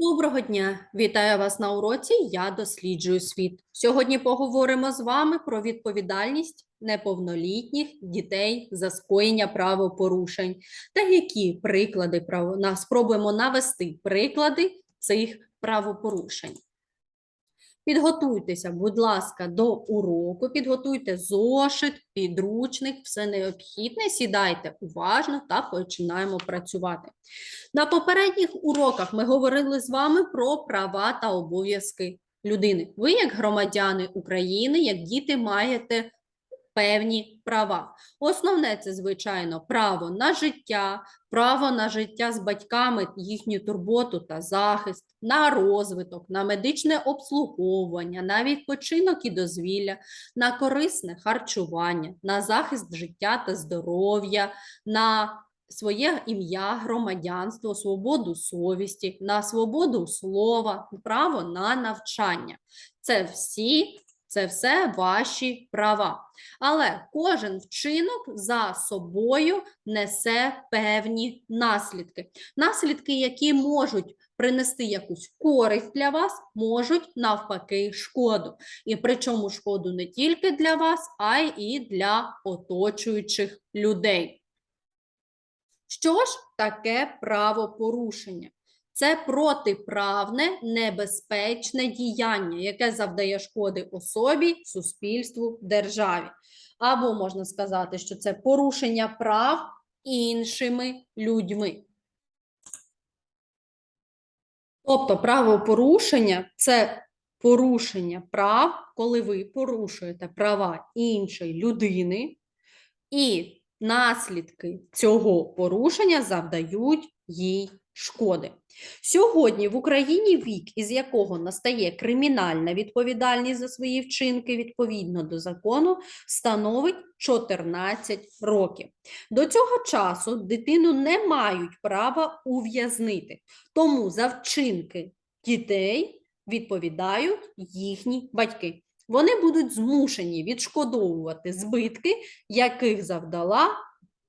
Доброго дня! Вітаю вас на уроці Я досліджую світ. Сьогодні поговоримо з вами про відповідальність неповнолітніх дітей за скоєння правопорушень та які приклади право... спробуємо навести приклади цих правопорушень. Підготуйтеся, будь ласка, до уроку, підготуйте зошит, підручник, все необхідне, сідайте уважно та починаємо працювати. На попередніх уроках ми говорили з вами про права та обов'язки людини. Ви, як громадяни України, як діти, маєте певні права. Основне це, звичайно, право на життя, право на життя з батьками, їхню турботу та захист, на розвиток, на медичне обслуговування, на відпочинок і дозвілля, на корисне харчування, на захист життя та здоров'я, на своє ім'я, громадянство, свободу совісті, на свободу слова, право на навчання. Це всі, це все ваші права. Але кожен вчинок за собою несе певні наслідки. Наслідки, які можуть принести якусь користь для вас, можуть навпаки шкоду. І причому шкоду не тільки для вас, а й для оточуючих людей. Що ж таке правопорушення? Це протиправне, небезпечне діяння, яке завдає шкоди особі, суспільству, державі. Або можна сказати, що це порушення прав іншими людьми. Тобто правопорушення це порушення прав, коли ви порушуєте права іншої людини, і наслідки цього порушення завдають їй шкоди. Сьогодні в Україні вік, із якого настає кримінальна відповідальність за свої вчинки відповідно до закону, становить 14 років. До цього часу дитину не мають права ув'язнити, тому за вчинки дітей відповідають їхні батьки. Вони будуть змушені відшкодовувати збитки, яких завдала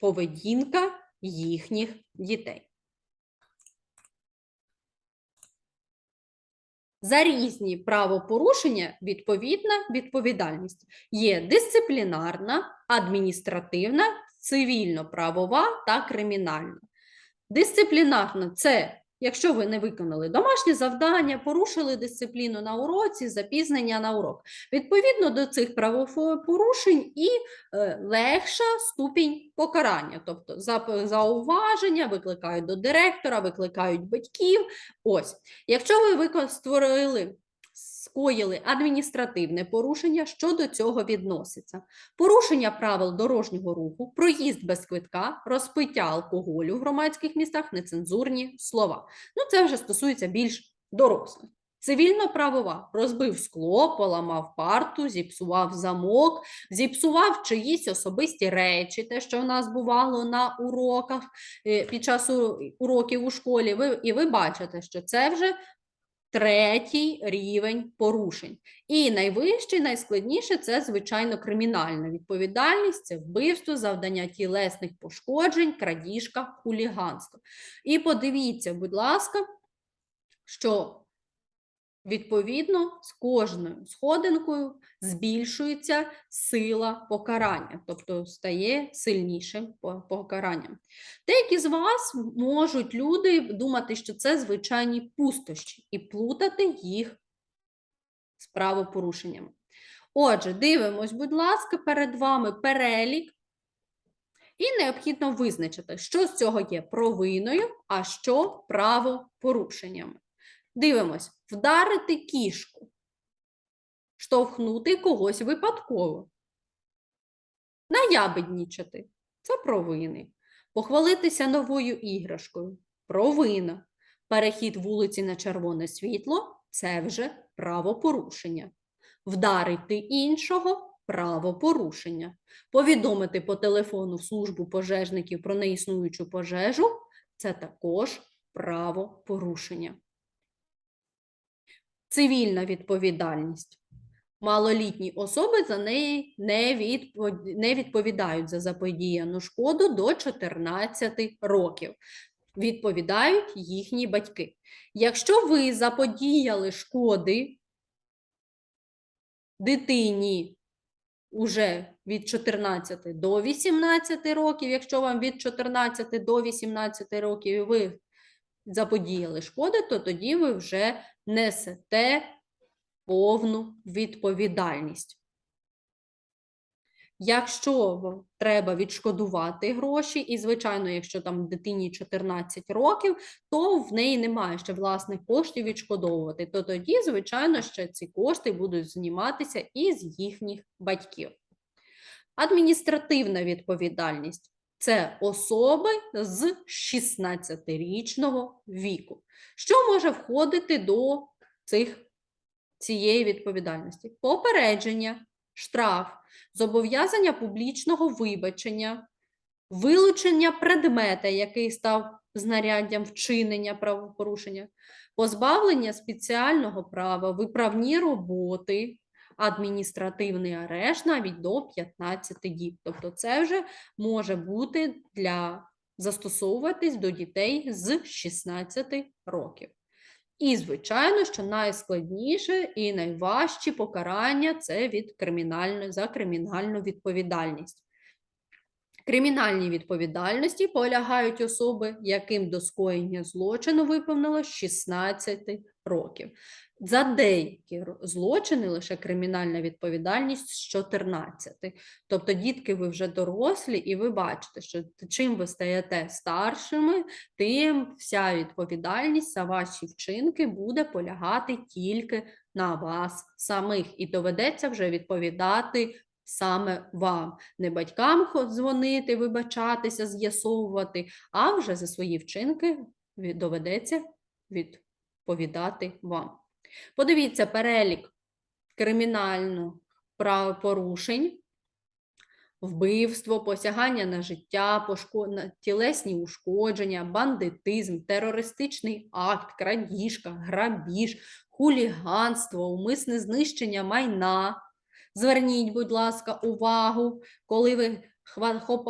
поведінка їхніх дітей. За різні правопорушення відповідна відповідальність є дисциплінарна, адміністративна, цивільно-правова та кримінальна. Дисциплінарна це якщо ви не виконали домашнє завдання, порушили дисципліну на уроці, запізнення на урок. Відповідно до цих правопорушень і е, легша ступінь покарання, тобто за, зауваження викликають до директора, викликають батьків. Ось, якщо ви створили скоїли адміністративне порушення, що до цього відноситься. Порушення правил дорожнього руху, проїзд без квитка, розпиття алкоголю в громадських містах, нецензурні слова. Ну, це вже стосується більш дорослих. Цивільно-правова розбив скло, поламав парту, зіпсував замок, зіпсував чиїсь особисті речі, те, що в нас бувало на уроках е, під час уроків у школі. І ви бачите, що це вже третій рівень порушень. І найвищий, найскладніше це, звичайно, кримінальна відповідальність, це вбивство, завдання тілесних пошкоджень, крадіжка, хуліганство. І подивіться, будь ласка, що Відповідно, з кожною сходинкою збільшується сила покарання, тобто стає сильнішим покаранням. Деякі з вас можуть люди думати, що це звичайні пустощі, і плутати їх з правопорушеннями. Отже, дивимось, будь ласка, перед вами перелік, і необхідно визначити, що з цього є провиною, а що правопорушеннями. Дивимось, вдарити кішку, штовхнути когось випадково, наябеднічати це провини. Похвалитися новою іграшкою провина. Перехід вулиці на червоне світло це вже правопорушення. Вдарити іншого правопорушення. Повідомити по телефону в службу пожежників про неіснуючу пожежу це також правопорушення. Цивільна відповідальність. Малолітні особи за неї не відповідають за заподіяну шкоду до 14 років. відповідають їхні батьки. Якщо ви заподіяли шкоди дитині уже від 14 до 18 років, якщо вам від 14 до 18 років ви заподіяли шкоди, то тоді ви вже несете повну відповідальність. Якщо треба відшкодувати гроші, і, звичайно, якщо там дитині 14 років, то в неї немає ще власних коштів відшкодовувати, то тоді, звичайно, ще ці кошти будуть зніматися із їхніх батьків. Адміністративна відповідальність це особи з 16-річного віку. Що може входити до цих, цієї відповідальності? Попередження, штраф, зобов'язання публічного вибачення, вилучення предмета, який став знаряддям вчинення правопорушення, позбавлення спеціального права, виправні роботи, адміністративний арешт навіть до 15 діб. Тобто це вже може бути для застосовуватись до дітей з 16 років. І, звичайно, що найскладніше і найважчі покарання це від кримінальної за кримінальну відповідальність. Кримінальній відповідальності полягають особи, яким до скоєння злочину виповнилось 16 років. За деякі злочини лише кримінальна відповідальність з 14. Тобто, дітки, ви вже дорослі, і ви бачите, що чим ви стаєте старшими, тим вся відповідальність за ваші вчинки буде полягати тільки на вас самих, і доведеться вже відповідати саме вам. Не батькам дзвонити, вибачатися, з'ясовувати, а вже за свої вчинки доведеться відповідати вам. Подивіться перелік кримінальних правопорушень, вбивство, посягання на життя, пошко... тілесні ушкодження, бандитизм, терористичний акт, крадіжка, грабіж, хуліганство, умисне знищення майна. Зверніть, будь ласка, увагу, коли ви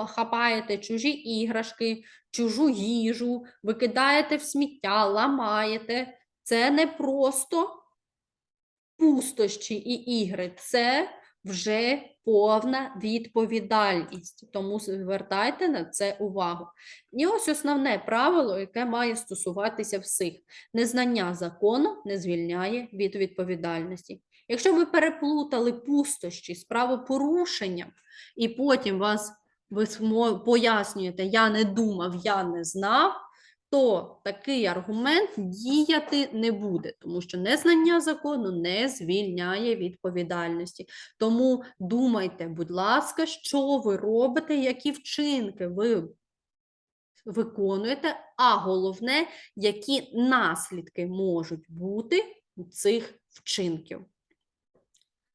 хапаєте чужі іграшки, чужу їжу, викидаєте в сміття, ламаєте. Це не просто пустощі і ігри, це вже повна відповідальність. Тому звертайте на це увагу. І ось основне правило, яке має стосуватися всіх: незнання закону не звільняє від відповідальності. Якщо ви переплутали пустощі з правопорушенням, і потім вас ви пояснюєте, я не думав, я не знав, то такий аргумент діяти не буде, тому що незнання закону не звільняє відповідальності. Тому думайте, будь ласка, що ви робите, які вчинки ви виконуєте, а головне, які наслідки можуть бути у цих вчинків.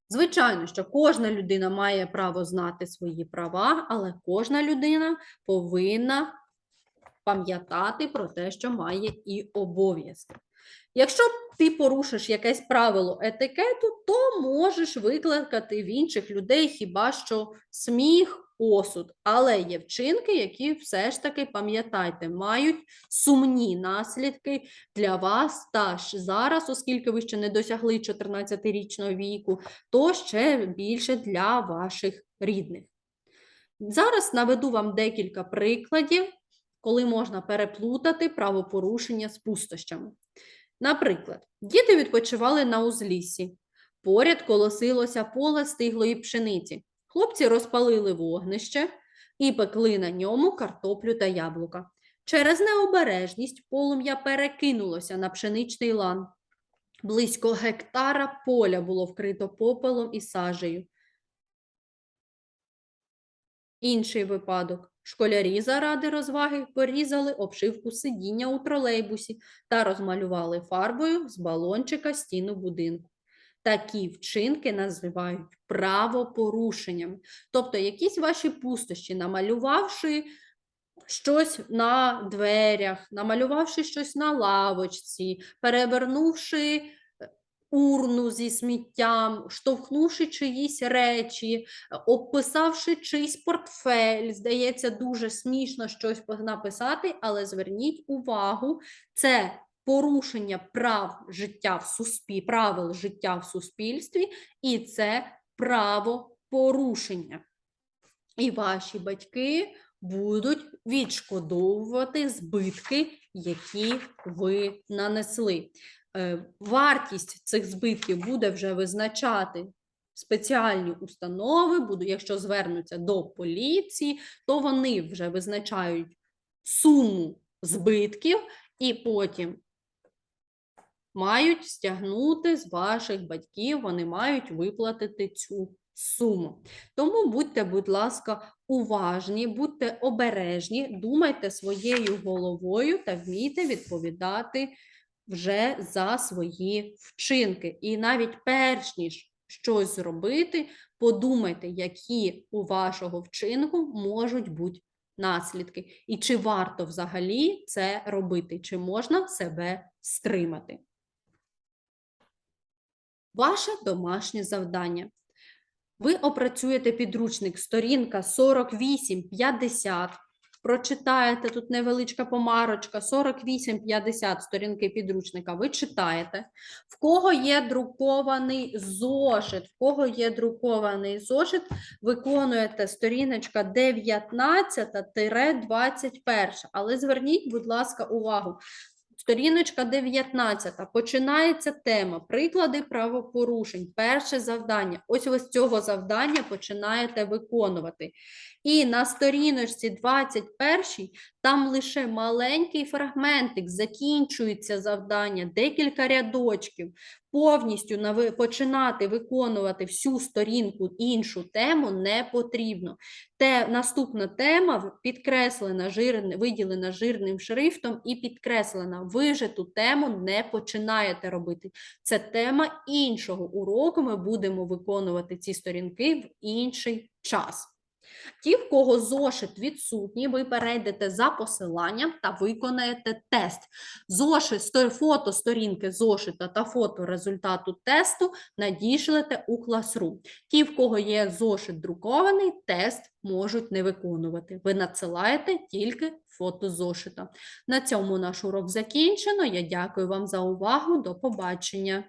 Звичайно, що кожна людина має право знати свої права, але кожна людина повинна пам'ятати про те, що має і обов'язки. Якщо ти порушиш якесь правило етикету, то можеш викликати в інших людей хіба що сміх, осуд. Але є вчинки, які все ж таки, пам'ятайте, мають сумні наслідки для вас та ж зараз, оскільки ви ще не досягли 14-річного віку, то ще більше для ваших рідних. Зараз наведу вам декілька прикладів, коли можна переплутати правопорушення з пустощами. Наприклад, діти відпочивали на узліссі. Поряд колосилося поле стиглої пшениці. Хлопці розпалили вогнище і пекли на ньому картоплю та яблука. Через необережність полум'я перекинулося на пшеничний лан. Близько гектара поля було вкрито попелом і сажею. Інший випадок. Школярі заради розваги порізали обшивку сидіння у тролейбусі та розмалювали фарбою з балончика стіну будинку. Такі вчинки називають правопорушеннями. Тобто якісь ваші пустощі, намалювавши щось на дверях, намалювавши щось на лавочці, перевернувши урну зі сміттям, штовхнувши чиїсь речі, е, описавши чийсь портфель. Здається, дуже смішно щось написати, але зверніть увагу, це порушення прав життя в суспі... правил життя в суспільстві, і це правопорушення. І ваші батьки будуть відшкодовувати збитки, які ви нанесли. Е, Вартість цих збитків буде вже визначати спеціальні установи, якщо звернуться до поліції, то вони вже визначають суму збитків і потім мають стягнути з ваших батьків, вони мають виплатити цю суму. Тому будьте, будь ласка, уважні, будьте обережні, думайте своєю головою та вмійте відповідати вже за свої вчинки. І навіть перш ніж щось зробити, подумайте, які у вашого вчинку можуть бути наслідки, і чи варто взагалі це робити, чи можна себе стримати. Ваше домашнє завдання. Ви опрацюєте підручник, сторінка 48-50. Прочитаєте тут невеличка помарочка, 48-50 сторінки підручника. Ви читаєте. В кого є друкований зошит? В кого є друкований зошит, виконуєте сторіночка 19-21. Але зверніть, будь ласка, увагу. Сторіночка 19. Починається тема приклади правопорушень. Перше завдання. Ось ви з цього завдання починаєте виконувати. І на сторіночці 21 там лише маленький фрагментик, закінчується завдання, декілька рядочків. Повністю починати виконувати всю сторінку іншу тему не потрібно. Те, наступна тема підкреслена, жирне, виділена жирним шрифтом і підкреслена. Ви вже ту тему не починаєте робити. Це тема іншого уроку. Ми будемо виконувати ці сторінки в інший час. Ті, в кого зошит відсутній, ви перейдете за посиланням та виконаєте тест. Зошит, фото сторінки зошита та фото результату тесту надішлете у Classroom. Ті, в кого є зошит друкований, тест можуть не виконувати. Ви надсилаєте тільки фото зошита. На цьому наш урок закінчено. Я дякую вам за увагу. До побачення.